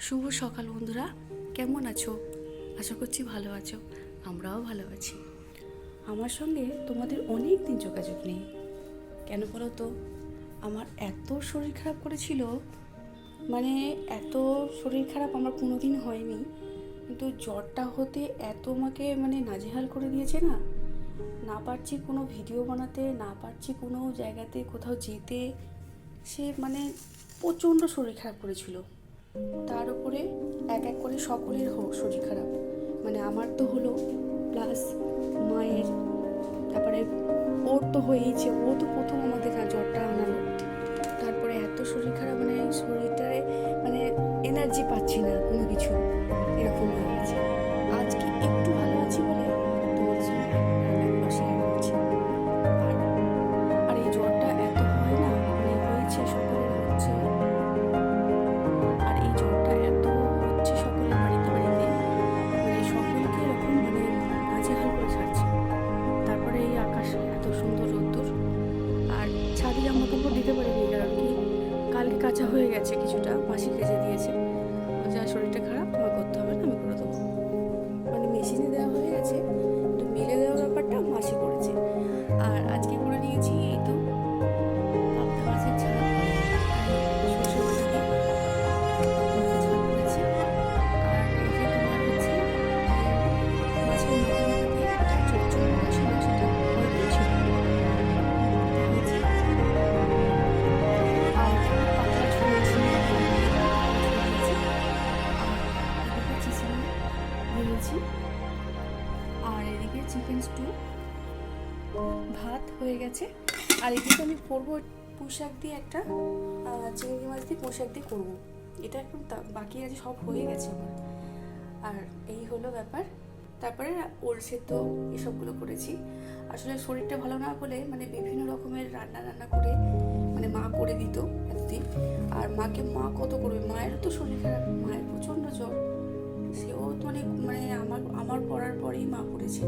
শুভ সকাল বন্ধুরা। কেমন আছো? আশা করছি ভালো আছো। আমরাও ভালো আছি। আমার সঙ্গে তোমাদের অনেক দিন যোগাযোগ নেই। কেন বলো তো? আমার এত শরীর খারাপ করেছিল। মানে এত শরীর খারাপ আমার কোনো দিন হয়নি। কিন্তু জ্বরটা হতে এত আমাকে মানে নাজেহাল করে দিয়েছে না। না পারছি কোনো ভিডিও বানাতে, না পারছি কোনো জায়গাতে কোথাও যেতে। সে মানে প্রচণ্ড শরীর খারাপ করেছিল। তার উপরে এক এক করে সকলের হোক শরীর খারাপ। মানে আমার তো হলো প্লাস মায়ের, তারপরে ওর তো হয়েইছে ও তো প্রথম আমাদের জ্বরটা আনালো। তারপরে এত শরীর খারাপ মানে শরীরটায় মানে এনার্জি পাচ্ছি না কোনো কিছু। কাঁচা হয়ে গেছে কিছুটা বাসি কেজে দিয়েছে। যা শরীরটা খারাপ তোমার করতে হবে। ভাত হয়ে গেছে। আর এদিকে আমি করব পোশাক দিয়ে একটা চিংড়ি মাছ দিয়ে পোশাক দিয়ে করব। এটা একদম বাকি আছে, সব হয়ে গেছে আমার। আর এই হলো ব্যাপার। তারপরে ওল সেদ্ধ এসবগুলো করেছি। আসলে শরীরটা ভালো না বলে মানে বিভিন্ন রকমের রান্না রান্না করে মানে মা করে দিত এতদিন। আর মাকে মা কত করবে? মায়েরও তো শরীর খারাপ। মায়ের প্রচণ্ড জ্বর। সেও তো অনেক মানে আমার আমার পড়ার পরেই মা করেছে।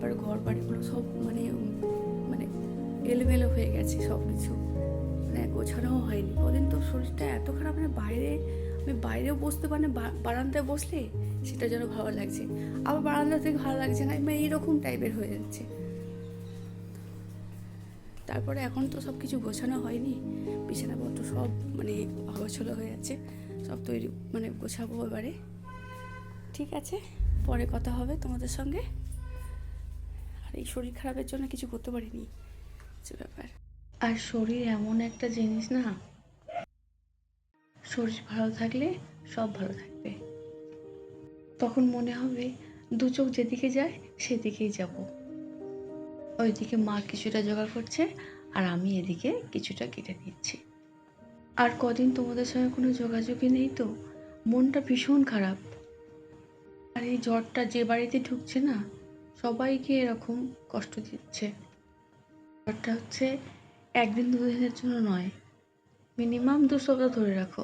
তারপর ঘর বাড়িগুলো সব মানে মানে এলোমেলো হয়ে গেছে সব কিছু মানে গোছানোও হয়নি। কদিন তো শরীরটা এত খারাপ মানে বাইরে, আমি বাইরেও বসতে পারি বারান্দায় বসলে সেটা যেন ভালো লাগছে। আবার বারান্দা থেকে ভালো লাগছে না মানে এইরকম টাইপের হয়ে যাচ্ছে। তারপরে এখন তো সব কিছু গোছানো হয়নি। বিছানাপত্র সব মানে অগোছলো হয়ে যাচ্ছে সব তৈরি মানে গোছাবো এবারে। ঠিক আছে? পরে কথা হবে তোমাদের সঙ্গে। এই শরীর খারাপের জন্য কিছু করতে পারিনি। যে ব্যাপার। আর শরীর এমন একটা জিনিস না। শরীর ভালো থাকলে সব ভালো থাকবে। তখন মনে হবে দু চোখ যেদিকে যায় সেদিকেই যাব। ওইদিকে মা কিছুটা জোগাড় করছে আর আমি এদিকে কিছুটা কেটে দিচ্ছি আর কদিন তোমাদের সঙ্গে কোনো যোগাযোগই নেই তো? মনটা ভীষণ খারাপ। আর এই জ্বরটা যে বাড়িতে ঢুকছে না সবাইকে এরকম কষ্ট দিচ্ছে। জ্বরটা হচ্ছে, একদিন দুদিনের জন্য নয় মিনিমাম দু সপ্তাহ ধরে রাখো।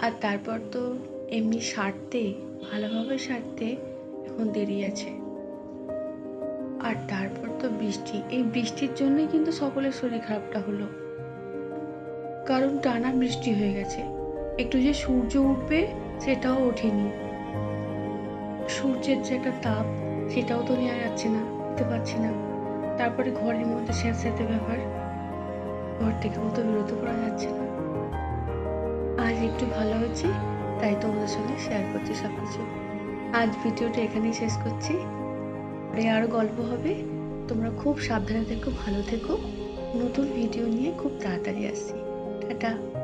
আর তারপর তো এমনি সারতে, ভালোভাবে সারতে এখন দেরি আছে। আর তারপর তো বৃষ্টি, এই বৃষ্টির জন্যই কিন্তু সকলের শরীর খারাপটা হলো। কারণ টানা বৃষ্টি হয়ে গেছে, একটু যে সূর্য উঠবে সেটাও ওঠেনি। সূর্যের যে একটা তাপ সেটাও তো নেওয়া যাচ্ছে না নিতে পারছি না। তারপরে ঘরের মধ্যে স্যাঁতস্যাঁতে ব্যাপার ঘর থেকে তো বিরত করা যাচ্ছে না। আজ একটু ভালো হয়েছি তাই তোমাদের সঙ্গে শেয়ার করছি সব কিছু আজ ভিডিওটা এখানেই শেষ করছি। পরে আরও গল্প হবে। তোমরা খুব সাবধানে থেকো, ভালো থেকো। নতুন ভিডিও নিয়ে খুব তাড়াতাড়ি আসছি। টাটা।